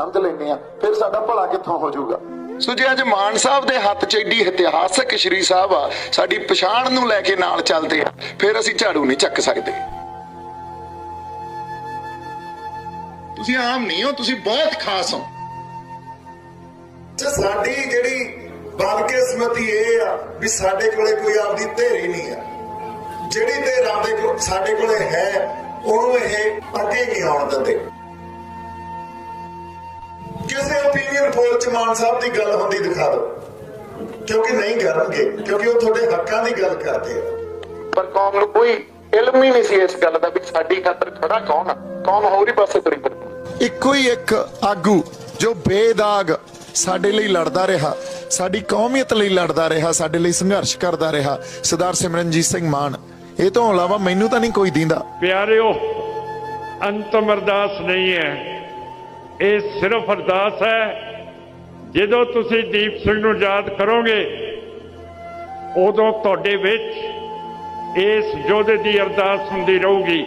ਸਮਝ ਲੈਂਦੇ ਆ ਫਿਰ ਸਾਡਾ ਭਲਾ ਕਿੱਥੋਂ ਹੋ ਜਾਊਗਾ? ਸੋ ਜੇ ਅੱਜ ਮਾਨ ਸਾਹਿਬ ਦੇ ਹੱਥ 'ਚ ਏਡੀ ਇਤਿਹਾਸਕ ਸ਼੍ਰੀ ਸਾਹਿਬ ਆ। ਸਾਡੀ ਪਛਾਣ ਨੂੰ ਲੈ ਕੇ ਨਾਲ ਚੱਲਦੇ ਆ। ਫਿਰ ਅਸੀਂ ਝਾੜੂ ਨਹੀਂ ਚੱਕ ਸਕਦੇ। ਤੁਸੀਂ ਆਮ ਨਹੀਂ ਹੋ ਤੁਸੀਂ ਬਹੁਤ ਖਾਸ ਹੋ। ਸਾਡੀ ਜਿਹੜੀ ਬਦਕਿਸਮਤੀ ਇਹ ਆ ਵੀ ਸਾਡੇ ਕੋਲੇ ਕੋਈ ਆਪਦੀ ਧੇਰੀ ਨਹੀਂ ਆ। ਜਿਹੜੀ ਧੇਰ ਆਪਦੇ ਕੋਲ ਸਾਡੇ ਕੋਲੇ ਹੈ ਉਹਨੂੰ ਇਹ ਅੱਗੇ ਨਹੀਂ ਆਉਣ ਦਿੰਦੇ। ਪੋਲ ਚ ਮਾਨ ਸਾਹਿਬ ਦੀ ਗੱਲ ਹੁੰਦੀ ਦਿਖਾ ਦਿਓ। ਕਿਉਂਕਿ ਨਹੀਂ ਕਰਨਗੇ ਕਿਉਂਕਿ ਉਹ ਤੁਹਾਡੇ ਹੱਕਾਂ ਦੀ ਗੱਲ ਕਰਦੇ ਆ। ਪਰ ਕੌਮ ਨੂੰ ਕੋਈ ਇਲਮ ਹੀ ਨਹੀਂ ਸੀ ਇਸ ਗੱਲ ਦਾ ਵੀ ਸਾਡੀ ਖਾਤਰ ਖੜਾ ਕੌਣ ਆ? ਕੌਮ ਹੋਰ ਹੀ ਪਾਸੇ ਤੁਰੀ ਫਿਰਦੀ? ਇੱਕੋ ਹੀ ਇੱਕ ਆਗੂ ਜੋ ਬੇਦਾਗ ਸਾਡੇ ਲਈ ਲੜਦਾ ਰਿਹਾ ਸਾਡੀ ਕੌਮੀਅਤ ਲਈ ਲੜਦਾ ਰਿਹਾ ਸਾਡੇ ਲਈ ਸੰਘਰਸ਼ ਕਰਦਾ ਰਿਹਾ ਸਰਦਾਰ ਸਿਮਰਨਜੀਤ ਸਿੰਘ ਮਾਨ। ਇਹ ਤੋਂ ਇਲਾਵਾ ਮੈਨੂੰ ਤਾਂ ਨਹੀਂ ਕੋਈ ਦਿੰਦਾ। ਪਿਆਰਿਓ ਅੰਤਮ ਅਰਦਾਸ ਨਹੀਂ ਹੈ। ਇਹ ਸਿਰਫ ਅਰਦਾਸ ਹੈ ਜਦੋਂ ਤੁਸੀਂ ਦੀਪ ਸਿੰਘ ਨੂੰ ਯਾਦ ਕਰੋਗੇ, ਉਦੋਂ ਤੁਹਾਡੇ ਵਿੱਚ ਇਸ ਯੋਧੇ ਦੀ ਅਰਦਾਸ ਹੁੰਦੀ ਰਹੂਗੀ।